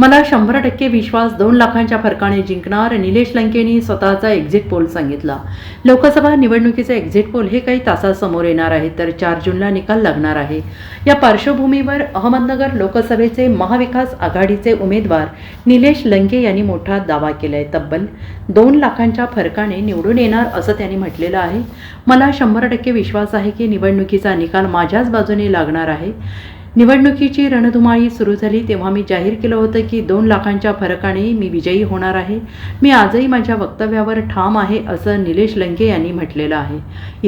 मला शंभर टक्के विश्वास दोन लाखांच्या फरकाने जिंकणार निलेश लंकेनी स्वतःचा एक्झिट पोल सांगितला. लोकसभा निवडणुकीचे एक्झिट पोल हे काही तासासमोर येणार आहे तर चार जूनला निकाल लागणार आहे. या पार्श्वभूमीवर अहमदनगर लोकसभेचे महाविकास आघाडीचे उमेदवार निलेश लंके यांनी मोठा दावा केलाय. तब्बल दोन लाखांच्या फरकाने निवडून येणार असं त्यांनी म्हटलेलं आहे. मला शंभर टक्के विश्वास आहे की निवडणुकीचा निकाल माझ्याच बाजूने लागणार आहे. निवडणुकीची रणधुमाळी सुरू झाली तेव्हा मी जाहीर केलं होतं की दोन लाखांच्या फरकाने मी विजयी होणार आहे. मी आजही माझ्या वक्तव्यावर ठाम आहे असं निलेश लंके यांनी म्हटलेलं आहे.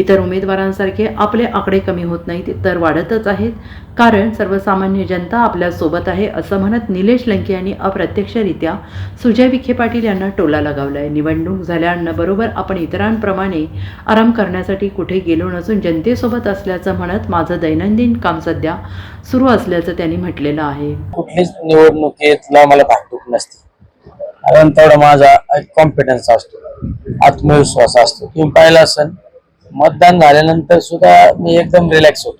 इतर उमेदवारांसारखे आपले आकडे कमी होत नाहीत तर वाढतच आहेत. कारण सर्वसामान्य जनता आपल्यासोबत आहे असं म्हणत निलेश लंके यांनी अप्रत्यक्षरित्या सुजय विखे पाटील यांना टोला लगावला आहे निवडणूक झाल्याबरोबर आपण इतरांप्रमाणे आराम करण्यासाठी कुठे गेलो नसून जनतेसोबत असल्याचं म्हणत माझं दैनंदिन काम सध्या सुरू असल्याचं त्यांनी म्हटलेलं आहे. कुठलीच निवडणुकीतला मला भांडूक नसते. कारण तेवढा माझा एक कॉन्फिडन्स असतो आत्मविश्वास असतो. तुम्ही पाहिलं असेल मतदान झाल्यानंतर सुद्धा मी एकदम रिलॅक्स होतो.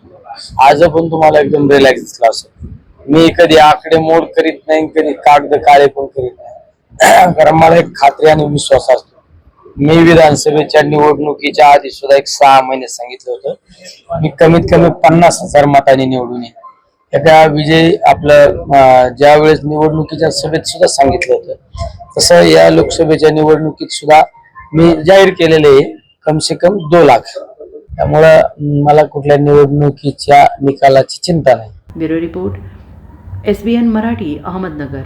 आज पण तुम्हाला एकदम रिलॅक्स दिसला असेल. मी कधी आकडे मोड करीत नाही कधी कागद काळे पण करीत नाही. कारण मला एक खात्री आणि विश्वास असतो. मी विधानसभेच्या निवडणुकीच्या आधी सुद्धा एक सहा महिने सांगितलं होतं मी कमीत कमी पन्नास हजार मतांनी निवडून येईन. एका विजय आपलं ज्यावेळेस ज्या वेळेस निवडणुकीच्या सभेत सुद्धा सांगितलं होतं तसं या लोकसभेच्या निवडणुकीत सुद्धा मी जाहीर केलेले आहे कम से कम दो लाख. त्यामुळं मला कुठल्या निवडणुकीच्या निकालाची चिंता नाही. Bureau report S B N Marathi Ahmednagar.